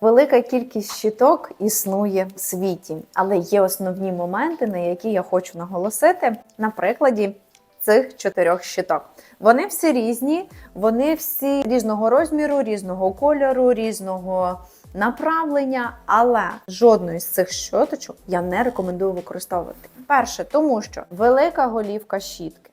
Велика кількість щиток існує в світі, але є основні моменти, на які я хочу наголосити на прикладі цих чотирьох щиток. Вони всі різні, вони всі різного розміру, різного кольору, різного направлення, але жодної з цих щоточок я не рекомендую використовувати. Перше, тому що велика голівка щітки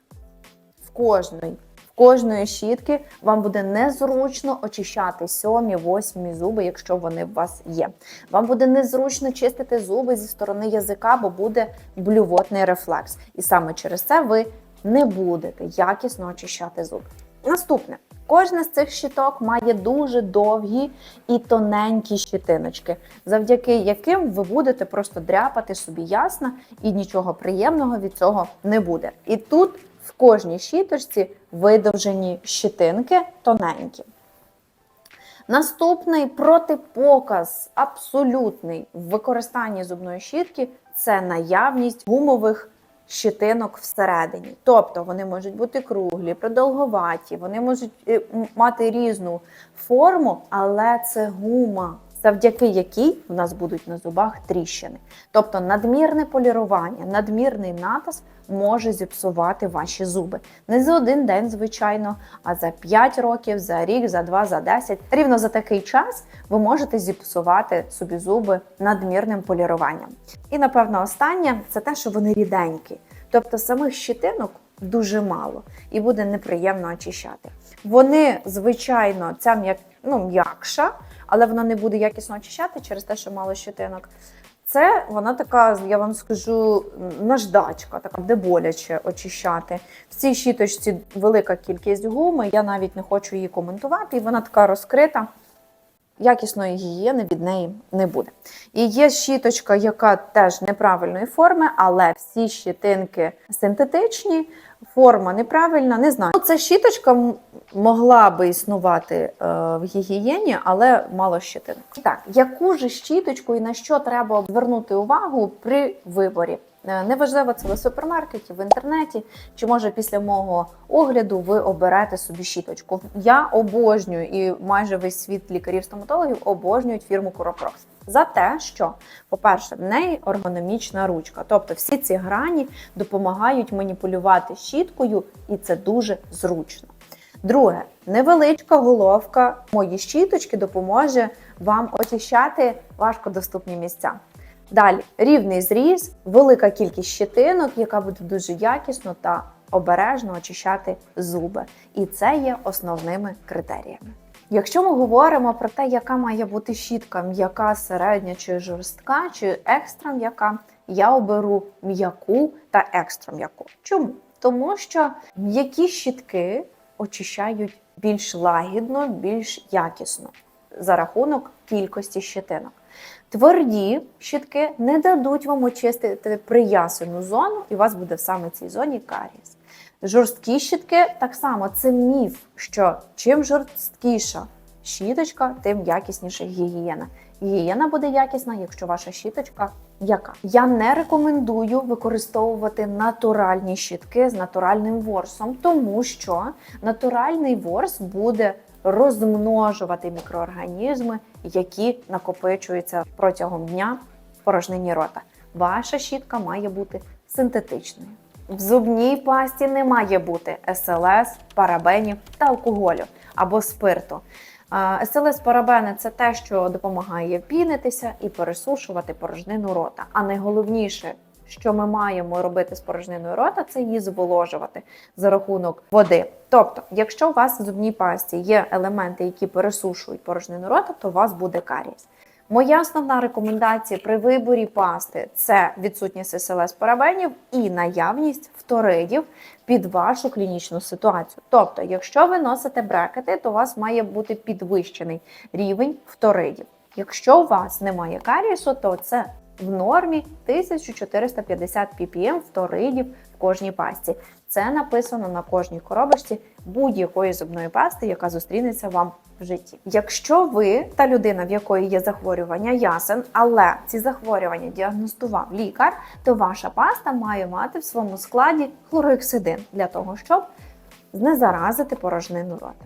в кожної. Кожної щітки вам буде незручно очищати сьомі, восьмі зуби, якщо вони у вас є. Вам буде незручно чистити зуби зі сторони язика, бо буде блювотний рефлекс. І саме через це ви не будете якісно очищати зуби. Наступне. Кожна з цих щиток має дуже довгі і тоненькі щитиночки, завдяки яким ви будете просто дряпати собі ясно, і нічого приємного від цього не буде. І тут в кожній щіточці видовжені щитинки тоненькі. Наступний протипоказ абсолютний в використанні зубної щітки це наявність гумових щитинок всередині. Тобто вони можуть бути круглі, продовговаті, вони можуть е, мати різну форму, але це гума, завдяки якій в нас будуть на зубах тріщини. Тобто надмірне полірування, надмірний натиск може зіпсувати ваші зуби. Не за один день, звичайно, а за 5 років, за рік, за 2, за 10. Рівно за такий час ви можете зіпсувати собі зуби надмірним поліруванням. І напевно останнє це те, що вони ріденькі. Тобто самих щитинок дуже мало і буде неприємно очищати. Вони, звичайно, ця м'як, ну, м'якша, але вона не буде якісно очищати через те, що мало щитинок. Це вона така, я вам скажу, наждачка, така де боляче очищати. В цій щіточці велика кількість гуми, я навіть не хочу її коментувати, і вона така розкрита. Якісної гігієни від неї не буде. І є щіточка, яка теж неправильної форми, але всі щітинки синтетичні, форма неправильна. Не знаю. Ця щіточка могла би існувати е, в гігієні, але мало щитинок. Так, яку ж щіточку і на що треба звернути увагу при виборі? Е, Неважливо, це ви в супермаркеті, в інтернеті, чи може після мого огляду ви оберете собі щіточку. Я обожнюю і майже весь світ лікарів-стоматологів обожнюють фірму Куропрокс. За те, що, по-перше, в неї ергономічна ручка, тобто всі ці грані допомагають маніпулювати щіткою, і це дуже зручно. Друге, невеличка головка моєї щіточки допоможе вам очищати важкодоступні місця. Далі рівний зріз, велика кількість щетинок, яка буде дуже якісно та обережно очищати зуби. І це є основними критеріями. Якщо ми говоримо про те, яка має бути щітка, м'яка, середня чи жорстка, чи екстра м'яка, я оберу м'яку та екстра м'яку. Чому? Тому що м'які щітки очищають більш лагідно, більш якісно за рахунок кількості щетинок. Тверді щітки не дадуть вам очистити приясену зону, і у вас буде саме в цій зоні карієс. Жорсткі щітки так само це міф, що чим жорсткіша щіточка, тим якісніша гігієна. Гігієна буде якісна, якщо ваша щіточка м'яка. Я не рекомендую використовувати натуральні щітки з натуральним ворсом, тому що натуральний ворс буде розмножувати мікроорганізми, які накопичуються протягом дня в порожнині рота. Ваша щітка має бути синтетичною. В зубній пасті не має бути СЛС, парабенів та алкоголю або спирту. СЛС парабени це те, що допомагає пінитися і пересушувати порожнину рота. А найголовніше, що ми маємо робити з порожниною рота, це її зволожувати за рахунок води. Тобто, якщо у вас в зубній пасті є елементи, які пересушують порожнину рота, то у вас буде карієс. Моя основна рекомендація при виборі пасти це відсутність СЛС парабенів і наявність фторидів під вашу клінічну ситуацію. Тобто, якщо ви носите брекети, то у вас має бути підвищений рівень фторидів. Якщо у вас немає карієсу, то це в нормі 1450 ppm фторидів в кожній пасті. Це написано на кожній коробочці будь-якої зубної пасти, яка зустрінеться вам в житті. Якщо ви та людина, в якої є захворювання ясен, але ці захворювання діагностував лікар, то ваша паста має мати в своєму складі хлорексидин для того, щоб знезаразити порожнину рота.